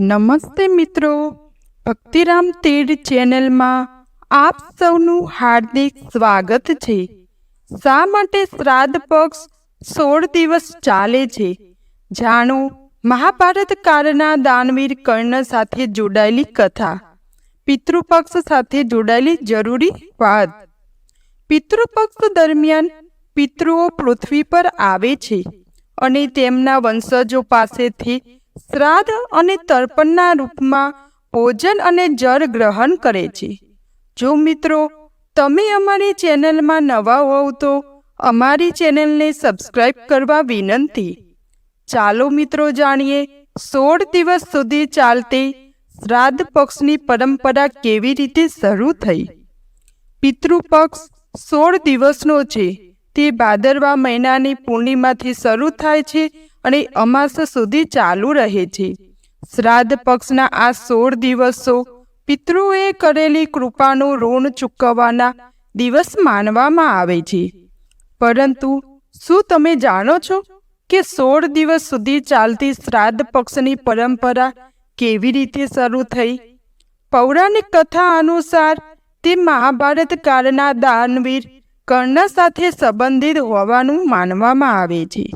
નમસ્તે મિત્રો. ભક્તિરામ તેડ ચેનલમાં આપ સૌનું હાર્દિક સ્વાગત છે. શા માટે શ્રાદ્ધ પક્ષ સોળ દિવસ ચાલે છે? જાણો, મહાભારત કાળના દાનવીર કર્ણ સાથે જોડાયેલી કથા. પિતૃપક્ષ સાથે જોડાયેલી જરૂરી વાત. પિતૃપક્ષ દરમિયાન પિતૃઓ પૃથ્વી પર આવે છે અને તેમના વંશજો પાસેથી શ્રાદ્ધ અને તર્પણના રૂપમાં ભોજન અને જળ ગ્રહણ કરે છે. જો મિત્રો, તમે અમારી ચેનલમાં નવા હોવ તો અમારી ચેનલને સબસ્ક્રાઇબ કરવા વિનંતી. ચાલો મિત્રો જાણીએ, સોળ દિવસ સુધી ચાલતી શ્રાદ્ધ પક્ષની પરંપરા કેવી રીતે શરૂ થઈ? પિતૃપક્ષ સોળ દિવસનો છે. તે ભાદરવા મહિનાની પૂર્ણિમાથી શરૂ થાય છે અને અમાસ સુધી ચાલુ રહે છે. શ્રાદ્ધ પક્ષના આ સોળ દિવસો પિતૃએ કરેલી કૃપાનું ઋણ ચૂકવવાના દિવસ માનવામાં આવે છે. પરંતુ શું તમે જાણો છો કે સોળ દિવસ સુધી ચાલતી શ્રાદ્ધ પક્ષની પરંપરા કેવી રીતે શરૂ થઈ? પૌરાણિક કથા અનુસાર તે મહાભારત કાળના દાનવીર કર્ણ સાથે સંબંધિત હોવાનું માનવામાં આવે છે.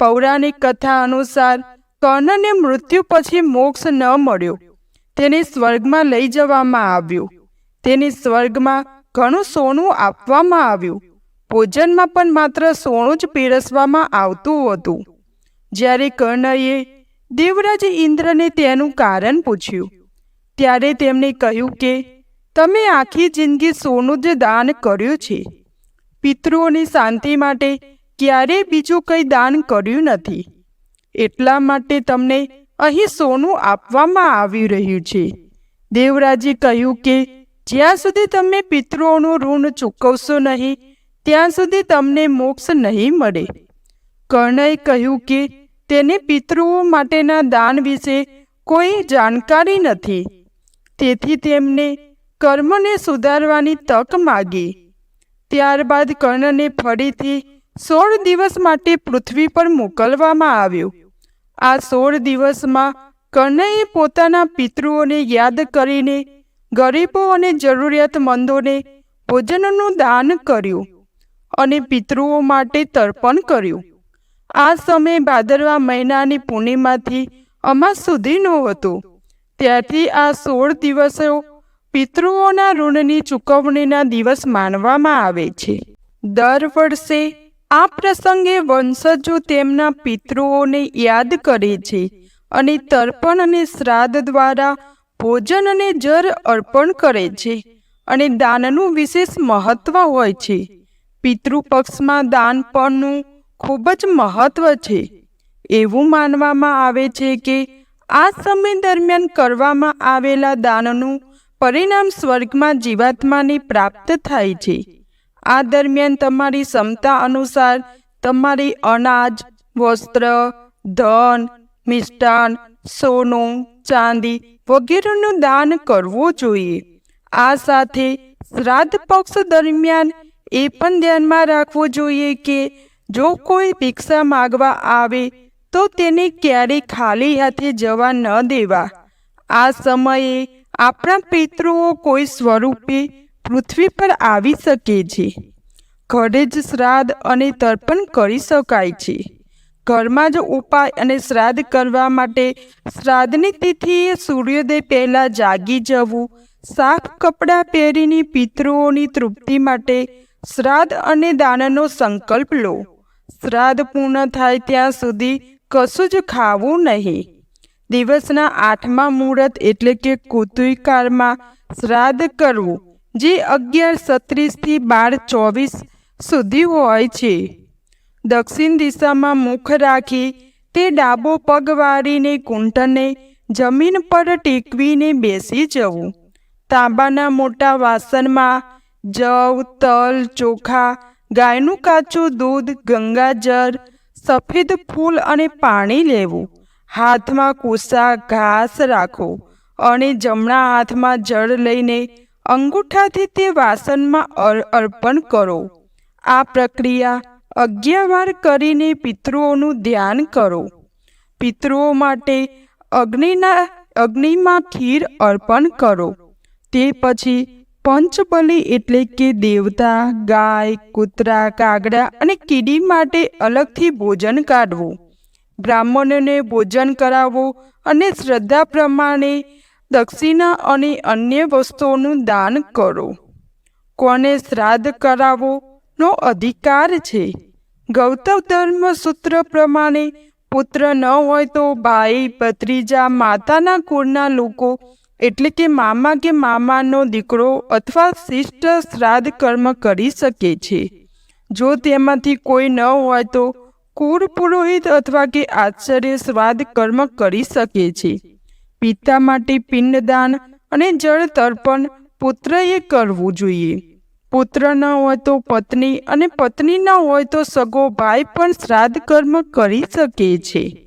પૌરાણિક કથા અનુસાર કર્ણને મૃત્યુ પછી મોક્ષ ન મળ્યો. તેને સ્વર્ગમાં લઈ જવામાં આવ્યો. તેને સ્વર્ગમાં ઘણું સોનું આપવામાં આવ્યું. ભોજનમાં પણ માત્ર સોનું જ પીરસવામાં આવતું હતું. જ્યારે કર્ણએ દેવરાજ ઇન્દ્રને તેનું કારણ પૂછ્યું. ત્યારે તેમણે કહ્યું કે, તમે આખી જિંદગી સોનું જ દાન કર્યું છે. પિતૃઓની શાંતિ માટે ક્યારેય બીજું કંઈ દાન કર્યું નથી. એટલા માટે તમને અહીં સોનું આપવામાં આવી રહ્યું છે. દેવરાજે કહ્યું કે, જ્યાં સુધી તમે પિતૃઓનું ઋણ ચૂકવશો નહીં, ત્યાં સુધી તમને મોક્ષ નહીં મળે. કર્ણએ કહ્યું કે, તેને પિતૃઓ માટેના દાન વિશે કોઈ જાણકારી નથી. તેથી તેમને કર્મને સુધારવાની તક માગી. ત્યારબાદ કર્ણને ફરીથી સોળ દિવસ માટે પૃથ્વી પર મોકલવામાં આવ્યો. આ સોળ દિવસમાં કર્ણએ પોતાના પિતૃઓને યાદ કરીને ગરીબો અને જરૂરિયાતમંદોને ભોજનનું દાન કર્યું અને પિતૃઓ માટે તર્પણ કર્યું. આ સમય ભાદરવા મહિનાની પૂર્ણિમાથી અમાસ સુધીનો હતો. ત્યારથી આ સોળ દિવસો પિતૃઓના ઋણની ચૂકવણીના દિવસ માનવામાં આવે છે. દર વર્ષે આ પ્રસંગે વંશજો તેમના પિતૃઓને યાદ કરે છે અને તર્પણ અને શ્રાદ્ધ દ્વારા ભોજન અને જર અર્પણ કરે છે અને દાનનું વિશેષ મહત્વ હોય છે. પિતૃપક્ષમાં દાન પણનું ખૂબ જ મહત્વ છે. એવું માનવામાં આવે છે કે આ સમય દરમિયાન કરવામાં આવેલા દાનનું પરિણામ સ્વર્ગમાં જીવાત્માની પ્રાપ્ત થાય છે. આ દરમિયાન તમારી ક્ષમતા અનુસાર તમારી અનાજ, વસ્ત્ર, ધન, મિષ્ટાન, સોનું, ચાંદી વગેરેનું દાન કરવું જોઈએ. આ સાથે શ્રાદ્ધ પક્ષ દરમિયાન એ પણ ધ્યાનમાં રાખવું જોઈએ કે જો કોઈ ભિક્ષા માગવા આવે તો તેને ક્યારેય ખાલી હાથે જવા ન દેવા. આ સમયે આપણા પિતૃઓ કોઈ સ્વરૂપે પૃથ્વી પર આવી શકે છે. ઘરે જ શ્રાદ્ધ અને તર્પણ કરી શકાય છે. ઘરમાં જ ઉપાય અને શ્રાદ્ધ કરવા માટે શ્રાદ્ધની તિથિએ સૂર્યોદય પહેલાં જાગી જવું, સાફ કપડાં પહેરીને પિતૃઓની તૃપ્તિ માટે શ્રાદ્ધ અને દાનનો સંકલ્પ લો. શ્રાદ્ધ પૂર્ણ થાય ત્યાં સુધી કશું જ ખાવું નહીં. દિવસના આઠમા મુહૂર્ત એટલે કે કુતુયકાળમાં શ્રાદ્ધ કરવું, જે અગિયાર સત્રીસથી બાર ચોવીસ સુધી હોય છે. દક્ષિણ દિશામાં મુખ રાખી તે ડાબો પગ વાળીને કુંટને જમીન પર ટેકવીને બેસી જવું. તાંબાના મોટા વાસણમાં જવ, તલ, ચોખા, ગાયનું કાચું દૂધ, ગંગાજળ, સફેદ ફૂલ અને પાણી લેવું. હાથમાં કુસા ઘાસ રાખો અને જમણા હાથમાં જળ લઈને અંગૂઠાથી તે વાસણમાં અર્પણ કરો. આ પ્રક્રિયા અગિયાર વાર કરીને પિતૃઓનું ધ્યાન કરો. પિતૃઓ માટે અગ્નિના, અગ્નિમાં ખીર અર્પણ કરો. તે પછી પંચબલી એટલે કે દેવતા, ગાય, કૂતરા, કાગડા અને કીડી માટે અલગથી ભોજન કાઢવું. બ્રાહ્મણોને ભોજન કરાવવું અને શ્રદ્ધા પ્રમાણે દક્ષિણા અને અન્ય વસ્તુઓનું દાન કરો. કોને શ્રાદ્ધ કરાવો નો અધિકાર છે? ગૌતમ ધર્મ સૂત્ર પ્રમાણે પુત્ર ન હોય તો ભાઈ, ભત્રીજા, માતાના કુળના લોકો, એટલે કે મામા કે મામાનો દીકરો અથવા શિષ્ટ શ્રાદ્ધ કર્મ કરી શકે છે. જો તેમાંથી કોઈ ન હોય તો કુળ પુરોહિત અથવા કે આચાર્ય સ્વાદ કર્મ કરી શકે છે. પિતા માટે પિંડદાન અને જળ તર્પણ પુત્રએ કરવું જોઈએ. પુત્ર ન હોય તો પત્ની અને પત્ની ન હોય તો સગો ભાઈ પણ શ્રાદ્ધ કર્મ કરી શકે છે.